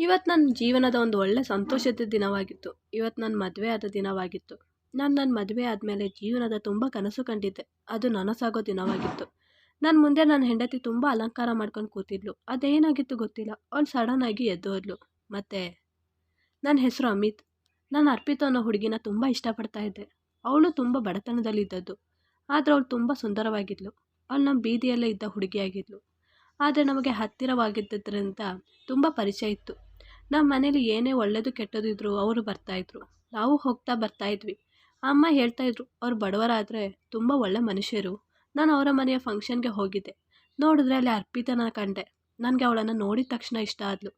ಇವತ್ತು ನನ್ನ ಜೀವನದ ಒಂದು ಒಳ್ಳೆ ಸಂತೋಷದ ದಿನವಾಗಿತ್ತು. ಇವತ್ತು ನನ್ನ ಮದುವೆ ಆದ ದಿನವಾಗಿತ್ತು. ನಾನು ನನ್ನ ಮದುವೆ ಆದಮೇಲೆ ಜೀವನದ ತುಂಬ ಕನಸು ಕಂಡಿದ್ದೆ. ಅದು ನನಸಾಗೋ ದಿನವಾಗಿತ್ತು. ನನ್ನ ಮುಂದೆ ನನ್ನ ಹೆಂಡತಿ ತುಂಬ ಅಲಂಕಾರ ಮಾಡ್ಕೊಂಡು ಕೂತಿದ್ಲು. ಅದೇನಾಗಿತ್ತು ಗೊತ್ತಿಲ್ಲ. ಅವಳು ಆಗಿ ಎದ್ದು ಹೋದ್ಲು. ಮತ್ತು ನನ್ನ ಹೆಸರು ಅಮಿತ್. ನಾನು ಅರ್ಪಿತ ಅನ್ನೋ ಹುಡುಗಿನ ತುಂಬ ಇಷ್ಟಪಡ್ತಾ ಇದ್ದೆ. ಅವಳು ತುಂಬ ಬಡತನದಲ್ಲಿದ್ದದ್ದು ಆದರೆ ಅವಳು ತುಂಬ ಸುಂದರವಾಗಿದ್ಲು. ಅವಳು ನಮ್ಮ ಬೀದಿಯಲ್ಲೇ ಇದ್ದ ಹುಡುಗಿಯಾಗಿದ್ಲು. ಆದರೆ ನಮಗೆ ಹತ್ತಿರವಾಗಿದ್ದರಿಂದ ತುಂಬ ಪರಿಚಯ ಇತ್ತು. ನಮ್ಮ ಮನೇಲಿ ಏನೇ ಒಳ್ಳೆಯದು ಕೆಟ್ಟದ್ದು ಇದ್ದರೂ ಅವರು ಬರ್ತಾಯಿದ್ರು ನಾವು ಹೋಗ್ತಾ ಬರ್ತಾಯಿದ್ವಿ ಅಮ್ಮ ಹೇಳ್ತಾಯಿದ್ರು ಅವ್ರು ಬಡವರಾದರೆ ತುಂಬ ಒಳ್ಳೆ ಮನುಷ್ಯರು. ನಾನು ಅವರ ಮನೆಯ ಫಂಕ್ಷನ್ಗೆ ಹೋಗಿದ್ದೆ. ನೋಡಿದ್ರೆ ಅಲ್ಲಿ ಅರ್ಪಿತನ ಕಂಡೆ. ನನಗೆ ಅವಳನ್ನು ನೋಡಿದ ತಕ್ಷಣ ಇಷ್ಟ ಆದಳು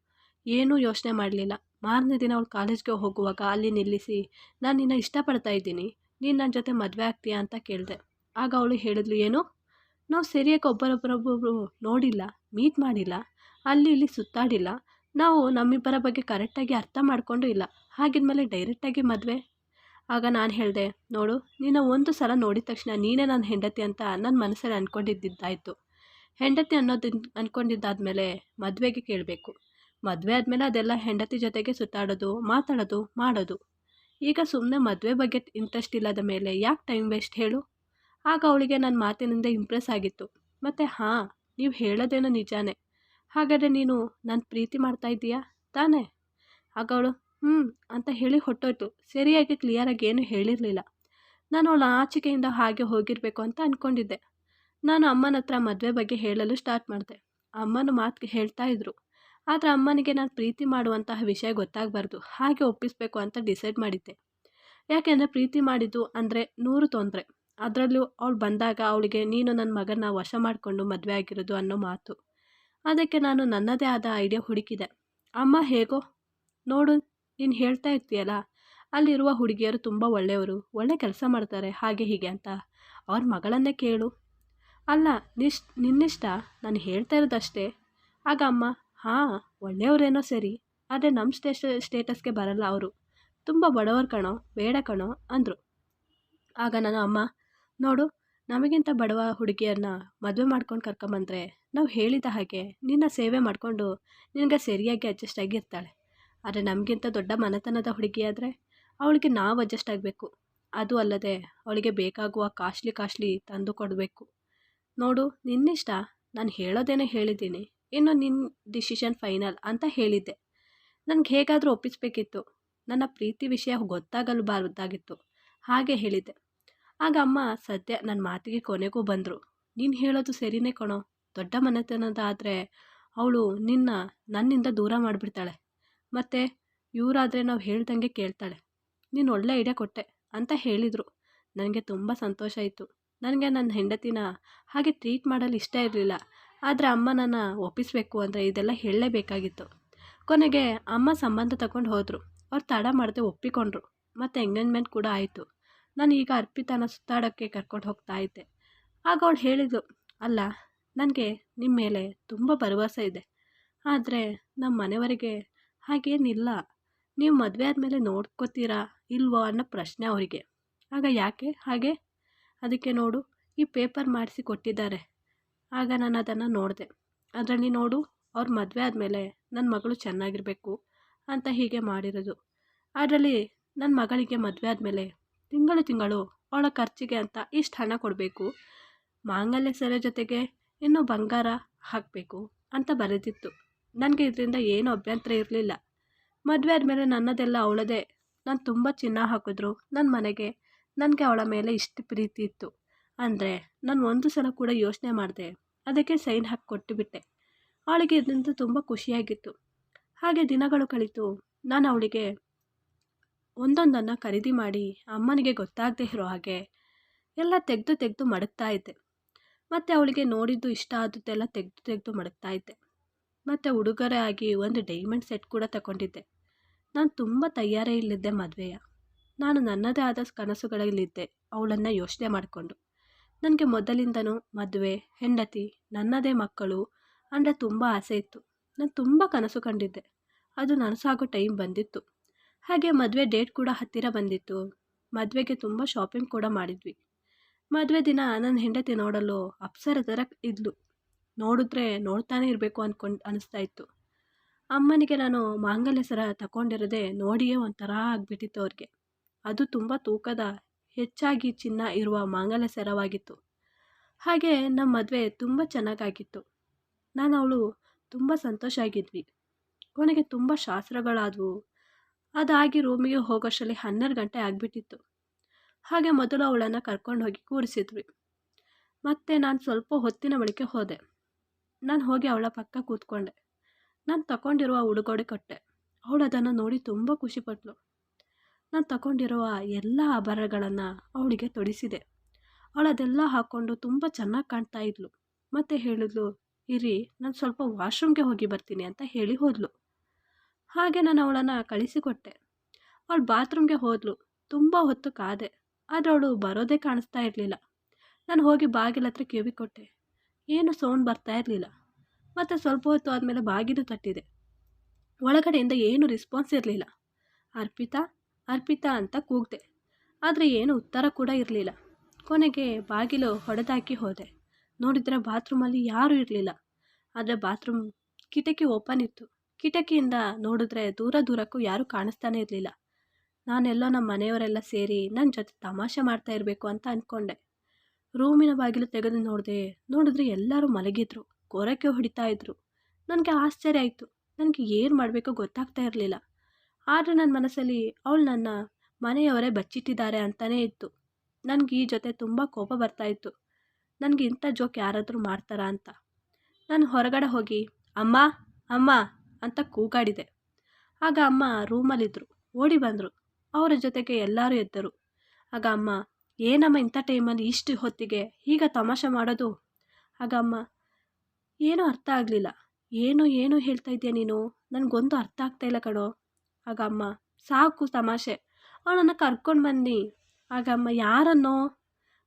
ಏನೂ ಯೋಚನೆ ಮಾಡಲಿಲ್ಲ. ಮಾರನೇ ದಿನ ಅವಳು ಕಾಲೇಜ್ಗೆ ಹೋಗುವಾಗ ಅಲ್ಲಿ ನಿಲ್ಲಿಸಿ, ನಾನು ನಿನ್ನ ಇಷ್ಟಪಡ್ತಾ ಇದ್ದೀನಿ. ನೀನು ನನ್ನ ಜೊತೆ ಮದುವೆ ಆಗ್ತೀಯಾ ಅಂತ ಕೇಳಿದೆ. ಆಗ ಅವಳು ಹೇಳಿದ್ಲು, ಏನು? ನಾವು ಸರಿಯಾಗಿ ಒಬ್ಬರೊಬ್ಬರೊಬ್ಬರು ನೋಡಿಲ್ಲ, ಮೀಟ್ ಮಾಡಿಲ್ಲ. ಅಲ್ಲಿ ಇಲ್ಲಿ ಸುತ್ತಾಡಿಲ್ಲ. ನಾವು ನಮ್ಮಿಬ್ಬರ ಬಗ್ಗೆ ಕರೆಕ್ಟಾಗಿ ಅರ್ಥ ಮಾಡಿಕೊಂಡು ಇಲ್ಲ. ಹಾಗಿದ್ಮೇಲೆ ಡೈರೆಕ್ಟಾಗಿ ಮದುವೆ? ಆಗ ನಾನು ಹೇಳಿದೆ, ನೋಡು, ನಿನ್ನ ಒಂದು ಸಲ ನೋಡಿದ ತಕ್ಷಣ ನೀನೇ ನನ್ನ ಹೆಂಡತಿ ಅಂತ ನನ್ನ ಮನಸ್ಸಲ್ಲಿ ಅಂದ್ಕೊಂಡಿದ್ದಿದ್ದಾಯಿತು ಹೆಂಡತಿ ಅನ್ನೋದು ಅಂದ್ಕೊಂಡಿದ್ದಾದಮೇಲೆ ಮದುವೆಗೆ ಕೇಳಬೇಕು. ಮದುವೆ ಆದಮೇಲೆ ಅದೆಲ್ಲ ಹೆಂಡತಿ ಜೊತೆಗೆ ಸುತ್ತಾಡೋದು, ಮಾತಾಡೋದು, ಮಾಡೋದು. ಈಗ ಸುಮ್ಮನೆ ಮದುವೆ ಬಗ್ಗೆ ಇಂಟ್ರೆಸ್ಟ್ ಇಲ್ಲದ ಮೇಲೆ ಯಾಕೆ ಟೈಮ್ ವೇಸ್ಟ್ ಹೇಳು? ಆಗ ಅವಳಿಗೆ ನನ್ನ ಮಾತಿನಿಂದ ಇಂಪ್ರೆಸ್ ಆಗಿತ್ತು. ಮತ್ತು, ಹಾಂ, ನೀವು ಹೇಳೋದೇನೋ ನಿಜಾನೇ. ಹಾಗಾದರೆ ನೀನು ನನ್ನ ಪ್ರೀತಿ ಮಾಡ್ತಾ ಇದ್ದೀಯಾ? ತಾನೇ? ಆಗ ಅವಳು ಹ್ಞೂ ಅಂತ ಹೇಳಿ ಹೊಟ್ಟೋಯ್ತು ಸರಿಯಾಗಿ ಕ್ಲಿಯರಾಗಿ ಏನೂ ಹೇಳಿರಲಿಲ್ಲ. ನಾನು ಅವಳ ಆಚಿಕೆಯಿಂದ ಹಾಗೆ ಹೋಗಿರಬೇಕು ಅಂತ ಅಂದ್ಕೊಂಡಿದ್ದೆ ನಾನು ಅಮ್ಮನ ಹತ್ರ ಮದುವೆ ಬಗ್ಗೆ ಹೇಳಲು ಸ್ಟಾರ್ಟ್ ಮಾಡಿದೆ. ಅಮ್ಮನ ಮಾತು ಹೇಳ್ತಾ ಇದ್ರು. ಆದರೆ ಅಮ್ಮನಿಗೆ ನಾನು ಪ್ರೀತಿ ಮಾಡುವಂತಹ ವಿಷಯ ಗೊತ್ತಾಗಬಾರ್ದು. ಹಾಗೆ ಒಪ್ಪಿಸಬೇಕು ಅಂತ ಡಿಸೈಡ್ ಮಾಡಿದ್ದೆ. ಯಾಕೆಂದರೆ ಪ್ರೀತಿ ಮಾಡಿದ್ದು ಅಂದರೆ ನೂರು ತೊಂದರೆ. ಅದರಲ್ಲೂ ಅವಳು ಬಂದಾಗ ಅವಳಿಗೆ, ನೀನು ನನ್ನ ಮಗನ ವಶ ಮಾಡಿಕೊಂಡು ಮದುವೆ ಆಗಿರೋದು ಅನ್ನೋ ಮಾತು. ಅದಕ್ಕೆ ನಾನು ನನ್ನದೇ ಆದ ಐಡಿಯಾ ಹುಡುಕಿದೆ. ಅಮ್ಮ ಹೇಗೋ, ನೋಡು, ನೀನು ಹೇಳ್ತಾ ಇರ್ತೀಯಲ್ಲ, ಅಲ್ಲಿರುವ ಹುಡುಗಿಯರು ತುಂಬ ಒಳ್ಳೆಯವರು, ಒಳ್ಳೆ ಕೆಲಸ ಮಾಡ್ತಾರೆ, ಹಾಗೆ ಹೀಗೆ ಅಂತ. ಅವ್ರ ಮಗಳನ್ನೇ ಕೇಳು. ಅಲ್ಲ, ನಿಶ್, ನಿನ್ನಿಷ್ಟ? ನಾನು ಹೇಳ್ತಾ ಇರೋದಷ್ಟೇ. ಆಗ ಅಮ್ಮ, ಹಾಂ, ಒಳ್ಳೆಯವರೇನೋ ಸರಿ, ಆದರೆ ನಮ್ಮ ಸ್ಟೇಷ ಸ್ಟೇಟಸ್ಗೆ ಬರಲ್ಲ ಅವರು. ತುಂಬ ಬಡವರು ಕಣೋ, ಬೇಡ ಕಣೋ, ಅಂದರು. ಆಗ ನಾನು, ಅಮ್ಮ, ನೋಡು ನಮಗಿಂತ ಬಡವ ಹುಡುಗಿಯನ್ನು ಮದುವೆ ಮಾಡ್ಕೊಂಡು ಕರ್ಕೊಂಬಂದರೆ ನಾವು ಹೇಳಿದ ಹಾಗೆ ನಿನ್ನ ಸೇವೆ ಮಾಡಿಕೊಂಡು ನಿನಗೆ ಸರಿಯಾಗಿ ಅಡ್ಜಸ್ಟ್ ಆಗಿರ್ತಾಳೆ. ಆದರೆ ನಮಗಿಂತ ದೊಡ್ಡ ಮನೆತನದ ಹುಡುಗಿಯಾದರೆ ಅವಳಿಗೆ ನಾವು ಅಡ್ಜಸ್ಟ್ ಆಗಬೇಕು. ಅದು ಅಲ್ಲದೆ ಅವಳಿಗೆ ಬೇಕಾಗುವ ಕಾಸ್ಟ್ಲಿ ಕಾಸ್ಟ್ಲಿ ತಂದು ಕೊಡಬೇಕು. ನೋಡು, ನಿನ್ನಿಷ್ಟ ನಾನು ಹೇಳೋದೇನೆ ಹೇಳಿದ್ದೀನಿ. ಇನ್ನು ನಿನ್ನ ಡಿಸಿಷನ್ ಫೈನಲ್ ಅಂತ ಹೇಳಿದ್ದೆ. ನನಗೆ ಹೇಗಾದರೂ ಒಪ್ಪಿಸ್ಬೇಕಿತ್ತು. ನನ್ನ ಪ್ರೀತಿ ವಿಷಯ ಗೊತ್ತಾಗಲು ಬಾರದಾಗಿತ್ತು. ಹಾಗೆ ಹೇಳಿದ್ದೆ. ಆಗ ಅಮ್ಮ ಸದ್ಯ ನನ್ನ ಮಾತಿಗೆ ಕೊನೆಗೂ ಬಂದರು. ನೀನು ಹೇಳೋದು ಸರಿನೇ ಕಣೋ. ದೊಡ್ಡ ಮನೆತನದ ಆದರೆ ಅವಳು ನಿನ್ನ ನನ್ನಿಂದ ದೂರ ಮಾಡಿಬಿಡ್ತಾಳೆ. ಮತ್ತು ಇವರಾದರೆ ನಾವು ಹೇಳ್ದಂಗೆ ಕೇಳ್ತಾಳೆ. ನೀನು ಒಳ್ಳೆ ಐಡಿಯಾ ಕೊಟ್ಟೆ ಅಂತ ಹೇಳಿದರು. ನನಗೆ ತುಂಬ ಸಂತೋಷ ಆಯಿತು. ನನಗೆ ನನ್ನ ಹೆಂಡತಿನ ಹಾಗೆ ಟ್ರೀಟ್ ಮಾಡಲು ಇಷ್ಟ ಇರಲಿಲ್ಲ. ಆದರೆ ಅಮ್ಮ ನನ್ನ ಒಪ್ಪಿಸಬೇಕು ಅಂದರೆ ಇದೆಲ್ಲ ಹೇಳಲೇಬೇಕಾಗಿತ್ತು. ಕೊನೆಗೆ ಅಮ್ಮ ಸಂಬಂಧ ತಗೊಂಡು ಹೋದರು. ಅವ್ರು ತಡ ಮಾಡದೆ ಒಪ್ಪಿಕೊಂಡ್ರು. ಮತ್ತು ಎಂಗೇಜ್ಮೆಂಟ್ ಕೂಡ ಆಯಿತು. ನಾನು ಈಗ ಅರ್ಪಿತಾನ ಸುತ್ತಾಡೋಕ್ಕೆ ಕರ್ಕೊಂಡು ಹೋಗ್ತಾ ಇದ್ದೆ. ಆಗ ಅವಳು ಹೇಳಿದಳು ಅಲ್ಲ, ನನಗೆ ನಿಮ್ಮ ಮೇಲೆ ತುಂಬ ಭರವಸೆ ಇದೆ. ಆದರೆ ನಮ್ಮ ಮನೆಯವರಿಗೆ ಹಾಗೇನಿಲ್ಲ. ನೀವು ಮದುವೆ ಆದಮೇಲೆ ನೋಡ್ಕೋತೀರಾ ಇಲ್ವೋ ಅನ್ನೋ ಪ್ರಶ್ನೆ ಅವರಿಗೆ. ಆಗ ಯಾಕೆ? ಹಾಗೆ? ಅದಕ್ಕೆ ನೋಡು, ಈ ಪೇಪರ್ ಮಾಡಿಸಿ ಕೊಟ್ಟಿದ್ದಾರೆ. ಆಗ ನಾನು ಅದನ್ನು ನೋಡಿದೆ. ಅದರಲ್ಲಿ ನೋಡು, ಅವ್ರ ಮದುವೆ ಆದಮೇಲೆ ನನ್ನ ಮಗಳು ಚೆನ್ನಾಗಿರಬೇಕು ಅಂತ ಹೀಗೆ ಮಾಡಿರೋದು. ಅದರಲ್ಲಿ ನನ್ನ ಮಗಳಿಗೆ ಮದುವೆ ಆದಮೇಲೆ ತಿಂಗಳು ತಿಂಗಳು ಅವಳ ಖರ್ಚಿಗೆ ಅಂತ ಇಷ್ಟು ಹಣ ಕೊಡಬೇಕು. ಮಾಂಗಲ್ಯ ಸೆರೆ ಜೊತೆಗೆ ಇನ್ನೂ ಬಂಗಾರ ಹಾಕಬೇಕು ಅಂತ ಬರೆದಿತ್ತು. ನನಗೆ ಇದರಿಂದ ಏನು ಅಭ್ಯಂತರ ಇರಲಿಲ್ಲ. ಮದುವೆ ಆದಮೇಲೆ ನನ್ನದೆಲ್ಲ ಅವಳದೇ. ನಾನು ತುಂಬ ಚಿನ್ನ ಹಾಕಿದ್ರು. ನನ್ನ ಮನೆಗೆ ನನಗೆ ಅವಳ ಮೇಲೆ ಇಷ್ಟು ಪ್ರೀತಿ ಇತ್ತು. ಅಂದರೆ ನಾನು ಒಂದು ಸಲ ಕೂಡ ಯೋಚನೆ ಮಾಡಿದೆ. ಅದಕ್ಕೆ ಸೈನ್ ಹಾಕಿ ಕೊಟ್ಟುಬಿಟ್ಟೆ. ಅವಳಿಗೆ ಇದರಿಂದ ತುಂಬ ಖುಷಿಯಾಗಿತ್ತು. ಹಾಗೆ ದಿನಗಳು ಕಳೀತು. ನಾನು ಅವಳಿಗೆ ಒಂದೊಂದನ್ನು ಖರೀದಿ ಮಾಡಿ ಅಮ್ಮನಿಗೆ ಗೊತ್ತಾಗದೇ ಇರೋ ಹಾಗೆ ಎಲ್ಲ ತೆಗೆದು ತೆಗೆದು ಮಡಗ್ತಾ ಇದ್ದೆ. ಮತ್ತು ಅವಳಿಗೆ ನೋಡಿದ್ದು ಇಷ್ಟ ಆದದ್ದೆಲ್ಲ ತೆಗೆದು ತೆಗೆದು ಮಡಗ್ತಾ ಇದ್ದೆ. ಮತ್ತು ಉಡುಗೊರೆ ಆಗಿ ಒಂದು ಡೈಮಂಡ್ ಸೆಟ್ ಕೂಡ ತಗೊಂಡಿದ್ದೆ. ನಾನು ತುಂಬ ತಯಾರೇ ಇಲ್ಲಿದ್ದೆ ಮದುವೆಯ. ನಾನು ನನ್ನದೇ ಆದ ಕನಸುಗಳಲ್ಲಿದ್ದೆ ಅವಳನ್ನು ಯೋಚನೆ ಮಾಡಿಕೊಂಡು. ನನಗೆ ಮೊದಲಿಂದನೂ ಮದುವೆ, ಹೆಂಡತಿ, ನನ್ನದೇ ಮಕ್ಕಳು ಅಂದರೆ ತುಂಬ ಆಸೆ ಇತ್ತು. ನಾನು ತುಂಬ ಕನಸು ಕಂಡಿದ್ದೆ. ಅದು ನನಸಾಗೋ ಟೈಮ್ ಬಂದಿತ್ತು. ಹಾಗೆ ಮದುವೆ ಡೇಟ್ ಕೂಡ ಹತ್ತಿರ ಬಂದಿತ್ತು. ಮದುವೆಗೆ ತುಂಬ ಶಾಪಿಂಗ್ ಕೂಡ ಮಾಡಿದ್ವಿ. ಮದುವೆ ದಿನ ನನ್ನ ಹೆಂಡತಿ ನೋಡಲು ಅಪ್ಸರ ಥರ ಇದ್ಲು. ನೋಡಿದ್ರೆ ನೋಡ್ತಾನೆ ಇರಬೇಕು ಅಂದ್ಕೊಂಡು ಅನಿಸ್ತಾ ಇತ್ತು. ಅಮ್ಮನಿಗೆ ನಾನು ಮಾಂಗಲ್ಯ ಸರ ತಗೊಂಡಿರೋದೆ ನೋಡಿಯೇ ಒಂಥರ ಆಗಿಬಿಟ್ಟಿತ್ತು ಅವ್ರಿಗೆ. ಅದು ತುಂಬ ತೂಕದ, ಹೆಚ್ಚಾಗಿ ಚಿನ್ನ ಇರುವ ಮಾಂಗಲ್ಯ ಸರವಾಗಿತ್ತು. ಹಾಗೆ ನಮ್ಮ ಮದುವೆ ತುಂಬ ಚೆನ್ನಾಗಾಗಿತ್ತು. ನಾನು ಅವಳು ತುಂಬ ಸಂತೋಷ ಆಗಿದ್ವಿ. ಕೊನೆಗೆ ತುಂಬ ಶಾಸ್ತ್ರಗಳಾದವು. ಅದಾಗಿ ರೂಮಿಗೆ ಹೋಗೋಷ್ಟರಲ್ಲಿ ಹನ್ನೆರಡು ಗಂಟೆ ಆಗಿಬಿಟ್ಟಿತ್ತು. ಹಾಗೆ ಮೊದಲು ಅವಳನ್ನು ಕರ್ಕೊಂಡು ಹೋಗಿ ಕೂರಿಸಿದ್ವಿ. ಮತ್ತು ನಾನು ಸ್ವಲ್ಪ ಹೊತ್ತಿನ ಬಳಿಕೆ ಹೋದೆ. ನಾನು ಹೋಗಿ ಅವಳ ಪಕ್ಕ ಕೂತ್ಕೊಂಡೆ. ನಾನು ತಗೊಂಡಿರುವ ಉಡುಗೊಡೆ ಕೊಟ್ಟೆ. ಅವಳು ಅದನ್ನು ನೋಡಿ ತುಂಬ ಖುಷಿಪಟ್ಟಳು ನಾನು ತಗೊಂಡಿರುವ ಎಲ್ಲ ಆಭರಣಗಳನ್ನು ಅವಳಿಗೆ ತೊಡಿಸಿದೆ. ಅವಳು ಹಾಕ್ಕೊಂಡು ತುಂಬ ಚೆನ್ನಾಗಿ ಕಾಣ್ತಾ ಇದ್ಲು. ಮತ್ತು ಹೇಳಿದ್ಲು, ಇರಿ, ನಾನು ಸ್ವಲ್ಪ ವಾಶ್ರೂಮ್ಗೆ ಹೋಗಿ ಬರ್ತೀನಿ ಅಂತ ಹೇಳಿ ಹೋದ್ಲು. ಹಾಗೆ ನಾನು ಅವಳನ್ನು ಕಳಿಸಿಕೊಟ್ಟೆ. ಅವಳು ಬಾತ್ರೂಮ್ಗೆ ಹೋದ್ಲು, ತುಂಬ ಹೊತ್ತು ಕಾದೆ, ಆದರೆ ಅವಳು ಬರೋದೇ ಕಾಣಿಸ್ತಾ ಇರಲಿಲ್ಲ. ನಾನು ಹೋಗಿ ಬಾಗಿಲ ಹತ್ರ ಕಿವಿ ಕೊಟ್ಟೆ, ಏನು ಸೌಂಡ್ ಬರ್ತಾ ಇರಲಿಲ್ಲ. ಮತ್ತು ಸ್ವಲ್ಪ ಹೊತ್ತು ಆದಮೇಲೆ ಬಾಗಿಲು ತಟ್ಟಿದೆ. ಒಳಗಡೆಯಿಂದ ಏನು ರಿಸ್ಪಾನ್ಸ್ ಇರಲಿಲ್ಲ. ಅರ್ಪಿತಾ ಅರ್ಪಿತಾ ಅಂತ ಕೂಗಿದೆ, ಆದರೆ ಏನು ಉತ್ತರ ಕೂಡ ಇರಲಿಲ್ಲ. ಕೊನೆಗೆ ಬಾಗಿಲು ಹೊಡೆದಾಕಿ ಹೋದೆ. ನೋಡಿದರೆ ಬಾತ್ರೂಮಲ್ಲಿ ಯಾರೂ ಇರಲಿಲ್ಲ. ಆದರೆ ಬಾತ್ರೂಮ್ ಕಿಟಕಿ ಓಪನ್ ಇತ್ತು. ಕಿಟಕಿಯಿಂದ ನೋಡಿದ್ರೆ ದೂರ ದೂರಕ್ಕೂ ಯಾರೂ ಕಾಣಿಸ್ತಾನೆ ಇರಲಿಲ್ಲ. ನಾನೆಲ್ಲೋ ನಮ್ಮ ಮನೆಯವರೆಲ್ಲ ಸೇರಿ ನನ್ನ ಜೊತೆ ತಮಾಷೆ ಮಾಡ್ತಾ ಇರಬೇಕು ಅಂತ ಅಂದ್ಕೊಂಡೆ ರೂಮಿನ ಬಾಗಿಲು ತೆಗೆದು ನೋಡಿದೆ, ನೋಡಿದ್ರೆ ಎಲ್ಲರೂ ಮಲಗಿದ್ರು, ಕೊರಕೆ ಹೊಡಿತಾ ಇದ್ರು. ನನಗೆ ಆಶ್ಚರ್ಯ ಆಯಿತು. ನನಗೆ ಏನು ಮಾಡಬೇಕೋ ಗೊತ್ತಾಗ್ತಾ ಇರಲಿಲ್ಲ. ಆದರೆ ನನ್ನ ಮನಸ್ಸಲ್ಲಿ ಅವಳು ನನ್ನ ಮನೆಯವರೇ ಬಚ್ಚಿಟ್ಟಿದ್ದಾರೆ ಅಂತಲೇ ಇತ್ತು. ನನಗೆ ಈ ಜೊತೆ ತುಂಬ ಕೋಪ ಬರ್ತಾ ಇತ್ತು. ನನಗೆ ಇಂಥ ಜೋಕ್ ಯಾರಾದರೂ ಮಾಡ್ತಾರಾ ಅಂತ. ನಾನು ಹೊರಗಡೆ ಹೋಗಿ, ಅಮ್ಮ ಅಮ್ಮ ಅಂತ ಕೂಗಾಡಿದೆ. ಆಗ ಅಮ್ಮ ರೂಮಲ್ಲಿದ್ದರು ಓಡಿ ಬಂದರು. ಅವರ ಜೊತೆಗೆ ಎಲ್ಲರೂ ಎದ್ದರು. ಆಗ ಅಮ್ಮ, ಏನಮ್ಮ ಇಂಥ ಟೈಮಲ್ಲಿ ಇಷ್ಟು ಹೊತ್ತಿಗೆ ಈಗ ತಮಾಷೆ ಮಾಡೋದು? ಆಗ ಅಮ್ಮ, ಏನೂ ಅರ್ಥ ಆಗಲಿಲ್ಲ. ಏನು ಏನು ಹೇಳ್ತಾ ಇದೆಯಾ ನೀನು? ನನಗೊಂದು ಅರ್ಥ ಆಗ್ತಾ ಇಲ್ಲ ಕಣೋ. ಆಗ ಅಮ್ಮ, ಸಾಕು ತಮಾಷೆ. ಅವಳನ್ನು ಕರ್ಕೊಂಡು ಬನ್ನಿ. ಆಗ ಅಮ್ಮ, ಯಾರನ್ನೋ?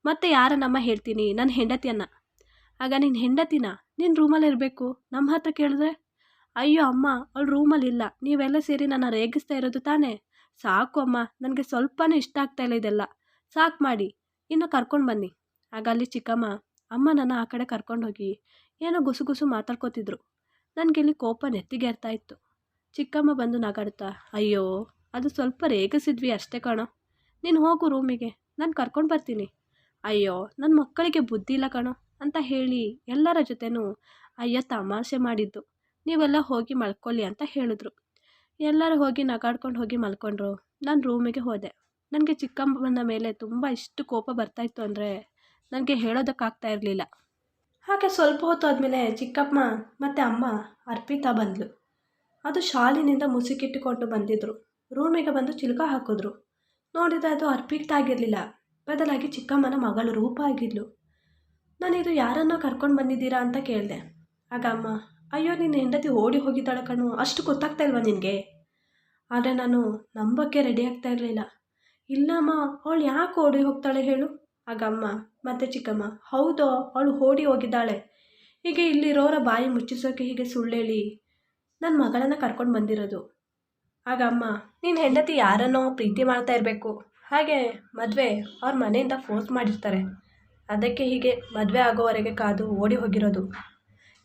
ಮತ್ತೆ ಯಾರನ್ನಮ್ಮ ಹೇಳ್ತೀನಿ? ನನ್ನ ಹೆಂಡತಿಯನ್ನ. ಆಗ ನಿನ್ನ ಹೆಂಡತಿನ? ನಿನ್ನ ರೂಮಲ್ಲಿ ಇರಬೇಕು ನಮ್ಮ ಹತ್ರ ಕೇಳಿದ್ರೆ? ಅಯ್ಯೋ ಅಮ್ಮ, ಅವಳು ರೂಮಲ್ಲಿ ಇಲ್ಲ. ನೀವೆಲ್ಲ ಸೇರಿ ನನ್ನ ರೇಗಿಸ್ತಾ ಇರೋದು ತಾನೇ? ಸಾಕು ಅಮ್ಮ, ನನಗೆ ಸ್ವಲ್ಪನೂ ಇಷ್ಟ ಆಗ್ತಾ ಇಲ್ಲ ಇದೆಲ್ಲ. ಸಾಕು ಮಾಡಿ, ಇನ್ನು ಕರ್ಕೊಂಡು ಬನ್ನಿ. ಆಗ ಅಲ್ಲಿ ಚಿಕ್ಕಮ್ಮ, ಅಮ್ಮ, ನನ್ನ ಆ ಕಡೆ ಕರ್ಕೊಂಡು ಹೋಗಿ. ಏನೋ ಗುಸು ಗುಸು ಮಾತಾಡ್ಕೋತಿದ್ರು. ನನಗೆ ಇಲ್ಲಿ ಕೋಪ ನೆತ್ತಿಗೆ ಇತ್ತು ಚಿಕ್ಕಮ್ಮ ಬಂದು ನಗಾಡ್ತಾ, ಅಯ್ಯೋ, ಅದು ಸ್ವಲ್ಪ ರೇಗಿಸಿದ್ವಿ ಅಷ್ಟೇ ಕಣೋ. ನೀನು ಹೋಗು ರೂಮಿಗೆ ನಾನು ಕರ್ಕೊಂಡು ಬರ್ತೀನಿ. ಅಯ್ಯೋ ನನ್ನ ಮಕ್ಕಳಿಗೆ ಬುದ್ಧಿ ಇಲ್ಲ ಕಣೋ, ಅಂತ ಹೇಳಿ ಎಲ್ಲರ ಜೊತೆನೂ ಅಯ್ಯ ತಮಾಷೆ ಮಾಡಿದ್ದು. ನೀವೆಲ್ಲ ಹೋಗಿ ಮಲ್ಕೊಳ್ಳಿ ಅಂತ ಹೇಳಿದ್ರು. ಎಲ್ಲರೂ ಹೋಗಿ ನಗಾಡ್ಕೊಂಡು ಹೋಗಿ ಮಲ್ಕೊಂಡ್ರು. ನಾನು ರೂಮಿಗೆ ಹೋದೆ. ನನಗೆ ಚಿಕ್ಕಮ್ಮನ ಮೇಲೆ ತುಂಬ ಇಷ್ಟು ಕೋಪ ಬರ್ತಾಯಿತ್ತು ಅಂದರೆ ನನಗೆ ಹೇಳೋದಕ್ಕಾಗ್ತಾ ಇರಲಿಲ್ಲ. ಹಾಗೆ ಸ್ವಲ್ಪ ಹೊತ್ತು ಆದಮೇಲೆ ಚಿಕ್ಕಮ್ಮ ಮತ್ತು ಅಮ್ಮ ಅರ್ಪಿತಾ ಬಂದಳು ಅದು ಶಾಲಿನಿಂದ ಮುಸುಕಿಟ್ಟುಕೊಂಡು ಬಂದಿದ್ದರು ರೂಮಿಗೆ ಬಂದು ಚಿಲ್ಕ ಹಾಕಿದ್ರು. ನೋಡಿದರೆ ಅದು ಅರ್ಪಿತಾ ಆಗಿರಲಿಲ್ಲ. ಬದಲಾಗಿ ಚಿಕ್ಕಮ್ಮನ ಮಗಳು ರೂಪ ಆಗಿದ್ಲು. ನಾನಿದು ಯಾರನ್ನೋ ಕರ್ಕೊಂಡು ಬಂದಿದ್ದೀರಾ ಅಂತ ಕೇಳಿದೆ. ಆಗ ಅಮ್ಮ ಅಯ್ಯೋ, ನಿನ್ನ ಹೆಂಡತಿ ಓಡಿ ಹೋಗಿದ್ದಾಳೆ ಕಣು. ಅಷ್ಟು ಗೊತ್ತಾಗ್ತಾ ಇಲ್ವಾ ನಿನಗೆ? ಆದರೆ ನಾನು ನಂಬಕ್ಕೆ ರೆಡಿ ಆಗ್ತಾ ಇರಲಿಲ್ಲ. ಇಲ್ಲಮ್ಮ ಅವಳು ಯಾಕೆ ಓಡಿ ಹೋಗ್ತಾಳೆ ಹೇಳು? ಆಗ ಅಮ್ಮ, ಮತ್ತು ಚಿಕ್ಕಮ್ಮ, ಹೌದೋ, ಅವಳು ಓಡಿ ಹೋಗಿದ್ದಾಳೆ. ಹೀಗೆ ಇಲ್ಲಿರೋರ ಬಾಯಿ ಮುಚ್ಚಿಸೋಕೆ ಹೀಗೆ ಸುಳ್ಳೇಳಿ ನನ್ನ ಮಗಳನ್ನ ಕರ್ಕೊಂಡು ಬಂದಿರೋದು. ಆಗ ಅಮ್ಮ, ನೀನು ಹೆಂಡತಿ ಯಾರನ್ನೋ ಪ್ರೀತಿ ಮಾಡ್ತಾ ಇರಬೇಕು. ಹಾಗೆ ಮದುವೆ ಅವ್ರ ಮನೆಯಿಂದ ಫೋರ್ಸ್ ಮಾಡಿರ್ತಾರೆ. ಅದಕ್ಕೆ ಹೀಗೆ ಮದುವೆ ಆಗೋವರೆಗೆ ಕಾದು ಓಡಿ ಹೋಗಿರೋದು.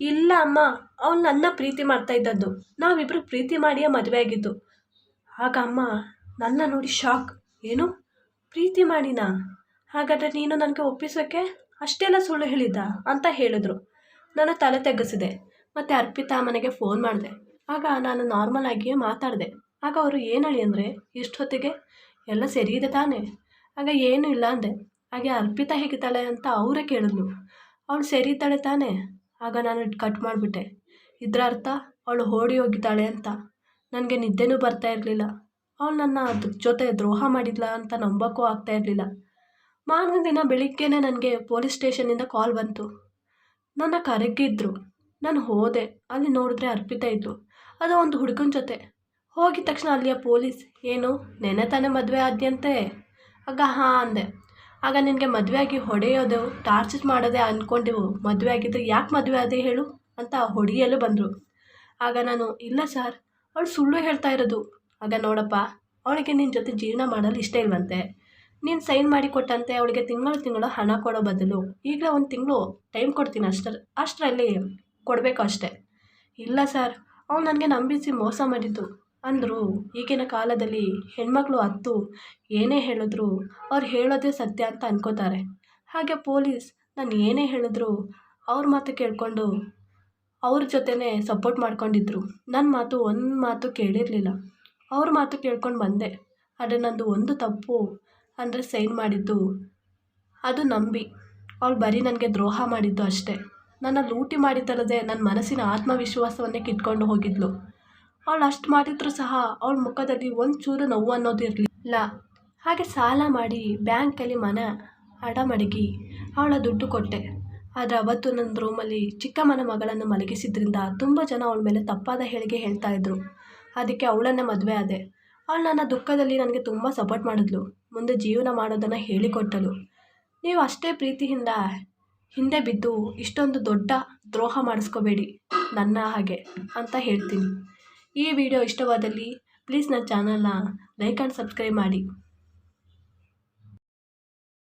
ಇಲ್ಲ ಅಮ್ಮ ಅವ್ನು ನನ್ನ ಪ್ರೀತಿ ಮಾಡ್ತಾ ಇದ್ದದ್ದು. ನಾವಿಬ್ಬರು ಪ್ರೀತಿ ಮಾಡಿಯೇ ಮದುವೆ ಆಗಿದ್ದು. ಆಗ ಅಮ್ಮ, ನನ್ನ ನೋಡಿ ಶಾಕ್. ಏನು? ಪ್ರೀತಿ ಮಾಡಿನಾ? ಹಾಗಾದರೆ ನೀನು ನನಗೆ ಒಪ್ಪಿಸೋಕ್ಕೆ ಅಷ್ಟೆಲ್ಲ ಸುಳ್ಳು ಹೇಳಿದ್ದ ಅಂತ ಹೇಳಿದ್ರು. ನಾನು ತಲೆ ತೆಗೆಸಿದೆ. ಮತ್ತು ಅರ್ಪಿತಾ ಮನೆಗೆ ಫೋನ್ ಮಾಡಿದೆ. ಆಗ ನಾನು ನಾರ್ಮಲ್ ಆಗಿಯೇ ಮಾತಾಡಿದೆ. ಆಗ ಅವರು ಏನು ಹೇಳಿ ಅಂದರೆ ಇಷ್ಟೊತ್ತಿಗೆ ಎಲ್ಲ ಸರಿ ಇದೆ ತಾನೇ. ಆಗ ಏನೂ ಇಲ್ಲ ಅಂದೆ. ಹಾಗೆ ಅರ್ಪಿತಾ ಹೇಗಿದ್ದಾಳೆ ಅಂತ ಅವರೇ ಕೇಳಿದ್ಲು. ಅವಳು ಸರಿ ಇದ್ದಾಳೆ ತಾನೇ. ಆಗ ನಾನು ಕಟ್ ಮಾಡಿಬಿಟ್ಟೆ. ಇದರ ಅರ್ಥ, ಅವಳು ಓಡಿ ಹೋಗಿದ್ದಾಳೆ ಅಂತ. ನನಗೆ ನಿದ್ದೆನೂ ಬರ್ತಾ ಇರಲಿಲ್ಲ. ಅವಳು ನನ್ನ ಜೊತೆ ದ್ರೋಹ ಮಾಡಿದ್ಲ ಅಂತ ನಂಬೋಕ್ಕೂ ಆಗ್ತಾ ಇರಲಿಲ್ಲ. ಮಾರನೇ ದಿನ ಬೆಳಿಗ್ಗೆನೆ ನನಗೆ ಪೊಲೀಸ್ ಸ್ಟೇಷನ್ನಿಂದ ಕಾಲ್ ಬಂತು. ನನ್ನ ಕರೆಗಿದ್ರು ನಾನು ಹೋದೆ. ಅಲ್ಲಿ ನೋಡಿದ್ರೆ ಅರ್ಪಿತಾ ಇದ್ಲು ಅದು ಒಂದು ಹುಡುಗನ ಜೊತೆ. ಹೋಗಿದ ತಕ್ಷಣ ಅಲ್ಲಿಯ ಪೊಲೀಸ್, ಏನು ನೆನೆ ತಾನೇ ಮದುವೆ ಆದ್ಯಂತೆ? ಆಗ, ಹಾಂ, ಅಂದೆ. ಆಗ ನಿನಗೆ ಮದುವೆ ಆಗಿ ಹೊಡೆಯೋದು, ಟಾರ್ಚರ್ ಮಾಡೋದೇ ಅಂದ್ಕೊಂಡೆವು ಮದುವೆ ಆಗಿದ್ದರೆ ಯಾಕೆ ಮದುವೆ ಆದೆ ಹೇಳು? ಅಂತ ಹೊಡೆಯಲು ಬಂದರು. ಆಗ ನಾನು, ಇಲ್ಲ ಸರ್, ಅವಳು ಸುಳ್ಳು ಹೇಳ್ತಾ ಇರೋದು. ಆಗ ನೋಡಪ್ಪ, ಅವಳಿಗೆ ನಿನ್ನ ಜೊತೆ ಜೀವನ ಮಾಡಲು ಇಷ್ಟ ಇಲ್ವಂತೆ. ನೀನು ಸೈನ್ ಮಾಡಿ ಕೊಟ್ಟಂತೆ ಅವಳಿಗೆ ತಿಂಗಳು ತಿಂಗಳು ಹಣ ಕೊಡೋ ಬದಲು. ಈಗಲೇ ಒಂದು ತಿಂಗಳು ಟೈಮ್ ಕೊಡ್ತೀನಿ ಅಷ್ಟರ, ಅಷ್ಟರಲ್ಲಿ ಕೊಡಬೇಕು ಅಷ್ಟೇ. ಇಲ್ಲ ಸರ್, ಅವಳು ನನಗೆ ನಂಬಿಸಿ ಮೋಸ ಮಾಡಿದ್ದು. ಅಂದರು, ಈಗಿನ ಕಾಲದಲ್ಲಿ ಹೆಣ್ಮಕ್ಳು ಅತ್ತು, ಏನೇ ಹೇಳಿದ್ರು ಅವ್ರು ಹೇಳೋದೇ ಸತ್ಯ ಅಂತ ಅನ್ಕೋತಾರೆ. ಹಾಗೆ ಪೊಲೀಸ್ ನಾನು ಏನೇ ಹೇಳಿದ್ರು ಅವ್ರ ಮಾತು ಕೇಳಿಕೊಂಡು ಅವ್ರ ಜೊತೆನೇ ಸಪೋರ್ಟ್ ಮಾಡ್ಕೊಂಡಿದ್ರು. ನನ್ನ ಮಾತು ಒಂದು ಮಾತು ಕೇಳಿರಲಿಲ್ಲ. ಅವ್ರ ಮಾತು ಕೇಳ್ಕೊಂಡು ಬಂದೆ. ಆದರೆ ನಂದು ಒಂದು ತಪ್ಪು ಅಂದರೆ ಸೈನ್ ಮಾಡಿದ್ದು ಅದು ನಂಬಿ. ಅವಳು ಬರೀ ನನಗೆ ದ್ರೋಹ ಮಾಡಿದ್ದು ಅಷ್ಟೇ. ನನ್ನ ಲೂಟಿ ಮಾಡಿದ್ದಲ್ಲದೆ ನನ್ನ ಮನಸ್ಸಿನ ಆತ್ಮವಿಶ್ವಾಸವನ್ನೇ ಕಿತ್ಕೊಂಡು ಹೋಗಿದ್ಲು. ಅವಳು ಅಷ್ಟು ಮಾಡಿದ್ರು ಸಹ ಅವಳ ಮುಖದಲ್ಲಿ ಒಂಚೂರು ನೋವು ಅನ್ನೋದು ಇರಲಿಲ್ಲ ಹಾಗೆ ಸಾಲ ಮಾಡಿ ಬ್ಯಾಂಕಲ್ಲಿ ಮನ ಅಡ ಮಡಗಿ ಅವಳ ದುಡ್ಡು ಕೊಟ್ಟೆ. ಆದರೆ ಅವತ್ತು ನನ್ನ ರೂಮಲ್ಲಿ ಚಿಕ್ಕಮ್ಮನ ಮಗಳನ್ನು ಮಲಗಿಸಿದ್ರಿಂದ ತುಂಬ ಜನ ಅವಳ ಮೇಲೆ ತಪ್ಪಾದ ಹೇಳಿಕೆ ಹೇಳ್ತಾ ಇದ್ರು. ಅದಕ್ಕೆ ಅವಳನ್ನೇ ಮದುವೆ ಆದೆ. ಅವಳು ನನ್ನ ದುಃಖದಲ್ಲಿ ನನಗೆ ತುಂಬ ಸಪೋರ್ಟ್ ಮಾಡಿದ್ಲು. ಮುಂದೆ ಜೀವನ ಮಾಡೋದನ್ನು ಹೇಳಿಕೊಟ್ಟಳು. ನೀವು ಅಷ್ಟೇ ಪ್ರೀತಿಯಿಂದ ಹಿಂದೆ ಬಿದ್ದು ಇಷ್ಟೊಂದು ದೊಡ್ಡ ದ್ರೋಹ ಮಾಡಿಸ್ಕೋಬೇಡಿ. ನನ್ನ ಹಾಗೆ ಅಂತ ಹೇಳ್ತೀನಿ. ಈ ವಿಡಿಯೋ ಇಷ್ಟವಾದಲ್ಲಿ ಪ್ಲೀಸ್ ನನ್ನ ಚಾನಲ್ನ ಲೈಕ್ ಆ್ಯಂಡ್ ಸಬ್ಸ್ಕ್ರೈಬ್ ಮಾಡಿ.